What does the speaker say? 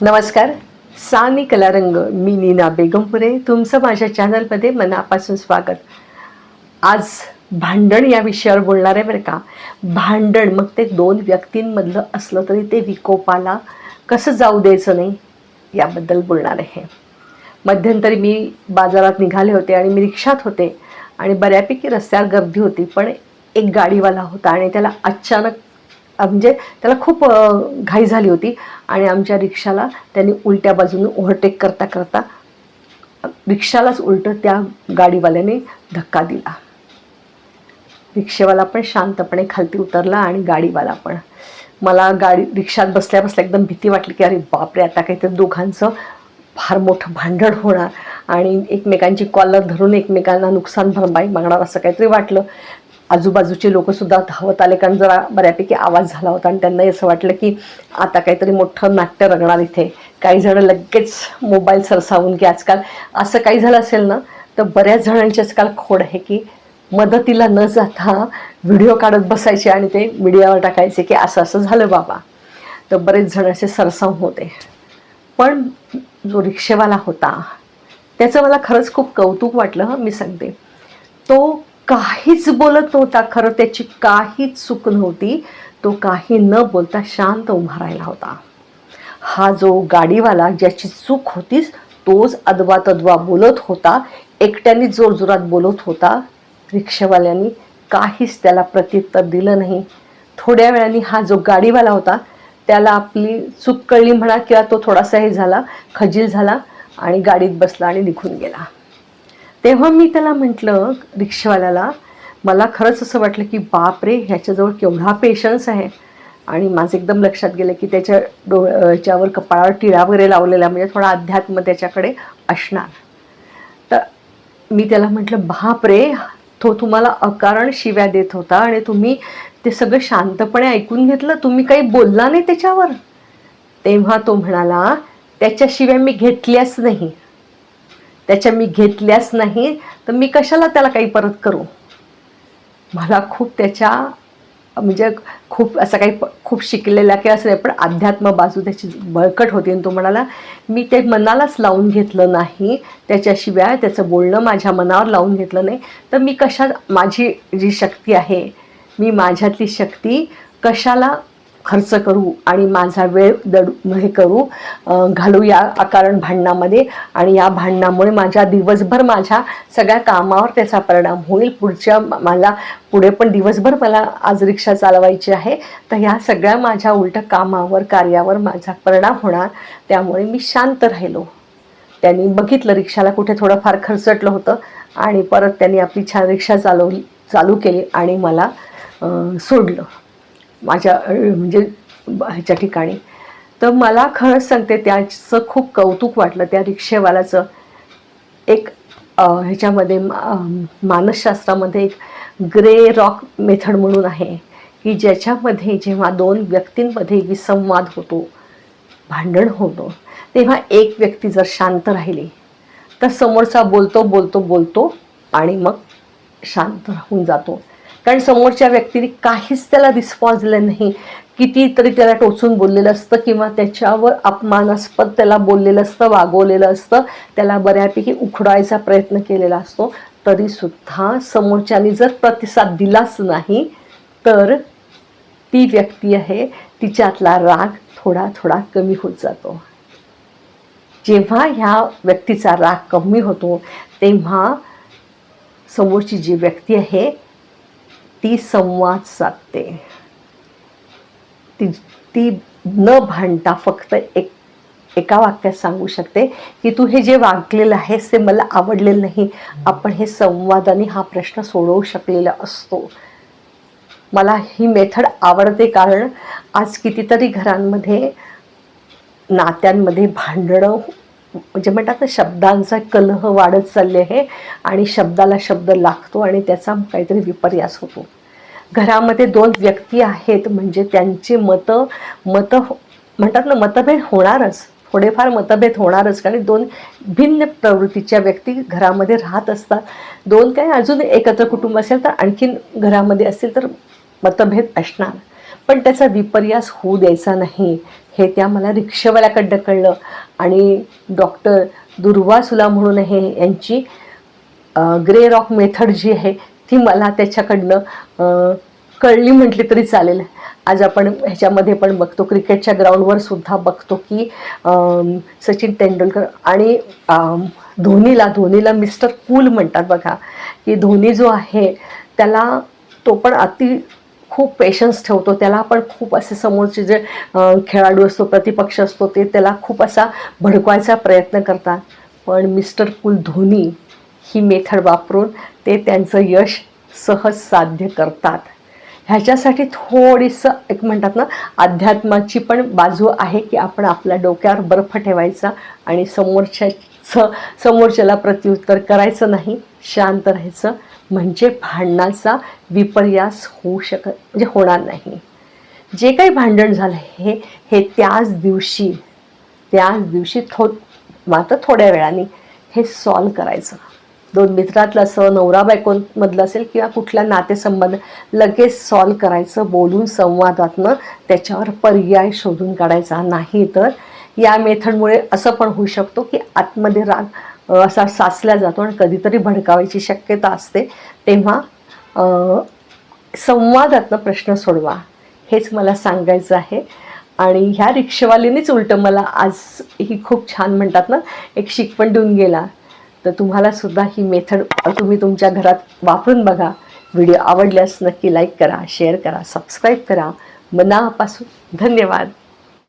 नमस्कार. सानी कलारंग मी नीना बेगमपुरे तुमचं माझ्या चॅनलमध्ये मनापासून स्वागत. आज भांडण या विषयावर बोलणार आहे बरं का. भांडण मग ते दोन व्यक्तींमधलं असलं तरी ते विकोपाला कसं जाऊ द्यायचं नाही याबद्दल बोलणार आहे. मध्यंतरी मी बाजारात निघाले होते आणि मी रिक्षात होते आणि बऱ्यापैकी रस्त्यावर गर्दी होती पण एक गाडीवाला होता आणि त्याला अचानक म्हणजे त्याला खूप घाई झाली होती. आणि आमच्या रिक्षाला त्यांनी उलट्या बाजूने ओव्हरटेक करता करता रिक्षालाच उलटं त्या गाडीवाल्याने धक्का दिला. रिक्षेवाला पण शांतपणे खालती उतरला आणि गाडीवाला पण. मला गाडी रिक्षात बसल्या बसल्या एकदम भीती वाटली की अरे बापरे आता काहीतरी दोघांचं फार मोठं भांडण होणार. आणि एकमेकांची कॉलर धरून एकमेकांना नुकसान भरपाई मागणार असं काहीतरी वाटलं. आजूबाजूचे लोकसुद्धा धावत आले कारण जरा बऱ्यापैकी आवाज झाला होता आणि त्यांनाही असं वाटलं की आता काहीतरी मोठं नाट्य रंगणार इथे. काही जण लगेच मोबाईल सरसावून की आजकाल असं काही झालं असेल ना तर बऱ्याच जणांची आजकाल खोड आहे की मदतीला न जाता व्हिडिओ काढत बसायचे आणि ते मीडियावर टाकायचे की असं असं झालं बाबा. तर बरेच जण असे सरसावून होते. पण जो रिक्षेवाला होता त्याचं मला खरंच खूप कौतुक वाटलं मी सांगते. तो काहीच बोलत नव्हता. खरं त्याची काहीच चूक नव्हती. तो काही न बोलता शांत उभा राहिला होता. हा जो गाडीवाला ज्याची चूक होतीच तोच अदवा तदवा बोलत होता एकट्याने जोरजोरात बोलत होता. रिक्षावाल्यांनी काहीच त्याला प्रत्युत्तर दिलं नाही. थोड्या वेळाने हा जो गाडीवाला होता त्याला आपली चूक कळली म्हणा किंवा तो थोडासा हे झाला खजील झाला आणि गाडीत बसला आणि निघून गेला. तेव्हा मी त्याला म्हटलं रिक्षावाल्याला मला खरंच असं वाटलं की बाप रे ह्याच्याजवळ केवढा पेशन्स आहे. आणि माझं एकदम लक्षात गेलं की त्याच्या डो याच्यावर कपाळावर टिळा वगैरे लावलेला म्हणजे थोडा अध्यात्म त्याच्याकडे असणार. तर मी त्याला म्हटलं बाप रे तो तुम्हाला अकारण शिव्या देत होता आणि तुम्ही ते सगळं शांतपणे ऐकून घेतलं. तुम्ही काही बोलला नाही त्याच्यावर. तेव्हा तो म्हणाला त्याच्या शिव्या मी घेतल्याच नाही. त्याच्या मी घेतल्याच नाही तर मी कशाला त्याला काही परत करू? मला खूप त्याच्या म्हणजे खूप असं काही प- खूप शिकलेला की असं नाही पण अध्यात्म बाजू त्याची बळकट होती. आणि तो म्हणाला मी ते मनालाच लावून घेतलं नाही त्याच्याशिवाय त्याचं बोलणं माझ्या मनावर लावून घेतलं नाही. तर मी कशा माझी जी शक्ती आहे मी माझ्यातली शक्ती कशाला खर्च करू आणि माझा वेळ दडू हे करू घालू या अकारण भांडणामध्ये. आणि या भांडणामुळे माझ्या दिवसभर माझ्या सगळ्या कामावर त्याचा परिणाम होईल. पुढच्या मला पुढे पण दिवसभर मला आज रिक्षा चालवायची आहे. तर ह्या सगळ्या माझ्या उलट कामावर कार्यावर माझा परिणाम होणार. त्यामुळे मी शांत राहिलो. त्यांनी बघितलं रिक्षाला कुठे थोडंफार खर्चटलं होतं. आणि परत त्यांनी आपली छान रिक्षा चालवली चालू केली आणि मला सोडलं. माझ्या म्हणजे ह्याच्या ठिकाणी. तर मला खरंच सांगते त्याचं खूप कौतुक वाटलं त्या रिक्षेवाल्याचं. एक ह्याच्यामध्ये मानसशास्त्रामध्ये एक ग्रे रॉक मेथड म्हणून आहे की ज्याच्यामध्ये जेव्हा दोन व्यक्तींमध्ये विसंवाद होतो भांडण होतो तेव्हा एक व्यक्ती जर शांत राहिली तर समोरचा बोलतो बोलतो बोलतो आणि मग शांत राहून जातो. कारण समोरच्या व्यक्तीने काहीच त्याला रिस्पॉन्स दिला नाही. कितीतरी त्याला टोचून बोललेलं असतं किंवा त्याच्यावर अपमानास्पद त्याला बोललेलं असतं वागवलेलं असतं. त्याला बऱ्यापैकी उखडायचा प्रयत्न केलेला असतो. तरीसुद्धा समोरच्याने जर प्रतिसाद दिलाच नाही तर ती व्यक्ती आहे तिच्यातला राग थोडा थोडा कमी होत जातो. जेव्हा ह्या व्यक्तीचा राग कमी होतो तेव्हा समोरची जी व्यक्ती आहे ती संवाद साधते. ती ती न भांडता फक्त एक एका वाक्यात सांगू शकते की तू हे जे वागलेलं आहेस ते मला आवडलेलं नाही. आपण हे संवादाने हा प्रश्न सोडवू शकलेला असतो. मला ही मेथड आवडते कारण आज कितीतरी घरांमध्ये नात्यांमध्ये भांडणं म्हणजे म्हणतात ना शब्दांचा कलह वाढत चालले आहे आणि शब्दाला शब्द लागतो आणि त्याचा काहीतरी विपर्यास होतो. घरामध्ये दोन व्यक्ती आहेत म्हणजे त्यांची मतं मतं हो, म्हणतात ना मतभेद होणारच. थोडेफार मतभेद होणारच कारण दोन भिन्न प्रवृत्तीच्या व्यक्ती घरामध्ये राहत असतात. दोन काय अजून एकत्र कुटुंब असेल तर आणखीन घरामध्ये असेल तर मतभेद असणार. पण त्याचा विपर्यास होऊ द्यायचा नाही. हे त्या मला रिक्षावाल्याकडनं कळलं. आणि डॉक्टर दुर्वासुला म्हणून हे यांची ग्रे रॉक मेथड जी आहे ती मला त्याच्याकडनं कळली म्हटली तरी चालेल. आज आपण ह्याच्यामध्ये पण बघतो क्रिकेटच्या ग्राउंडवर सुद्धा बघतो की सचिन तेंडुलकर आणि धोनीला धोनीला मिस्टर कूल म्हणतात बघा की धोनी जो आहे त्याला तो पण अति खूप पेशन्स ठेवतो. त्याला आपण खूप असे समोरचे जे खेळाडू असतो प्रतिपक्ष असतो ते त्याला खूप असा भडकवायचा प्रयत्न करतात. पण मिस्टर कुल धोनी ही मेथड वापरून ते त्यांचं यश सहज साध्य करतात. ह्याच्यासाठी थोडीसं एक म्हणतात ना अध्यात्माची पण बाजू आहे की आपण आपल्या डोक्यावर बर्फ ठेवायचा आणि समोरच्याचं समोरच्याला प्रत्युत्तर करायचं नाही शांत राहायचं म्हणजे भांडणाचा विपर्यास होऊ शकत म्हणजे होणार नाही. जे काही भांडण झालं हे हे त्याच दिवशी त्याच दिवशी थो मात्र थोड्या वेळाने हे सॉल्व करायचं. दोन मित्रातलं असं नवरा बायकोमधलं असेल किंवा कुठला नातेसंबंध लगेच सॉल्व करायचं बोलून संवादातनं त्याच्यावर पर्याय शोधून काढायचा नाही तर या मेथडमुळे असं पण होऊ शकतो की आतमध्ये राग असा साचला जातो आणि कधीतरी भडकावायची शक्यता असते तेव्हा संवादातनं प्रश्न सोडवा. हेच मला सांगायचं आहे. आणि ह्या रिक्षावालीनेच उलटं मला आज ही खूप छान म्हणतात ना एक शिकवण देऊन गेला. तर तुम्हाला सुद्धा ही मेथड तुम्ही तुमच्या घरात वापरून बघा. व्हिडिओ आवडल्यास नक्की लाईक करा शेअर करा सबस्क्राईब करा. मनापासून धन्यवाद.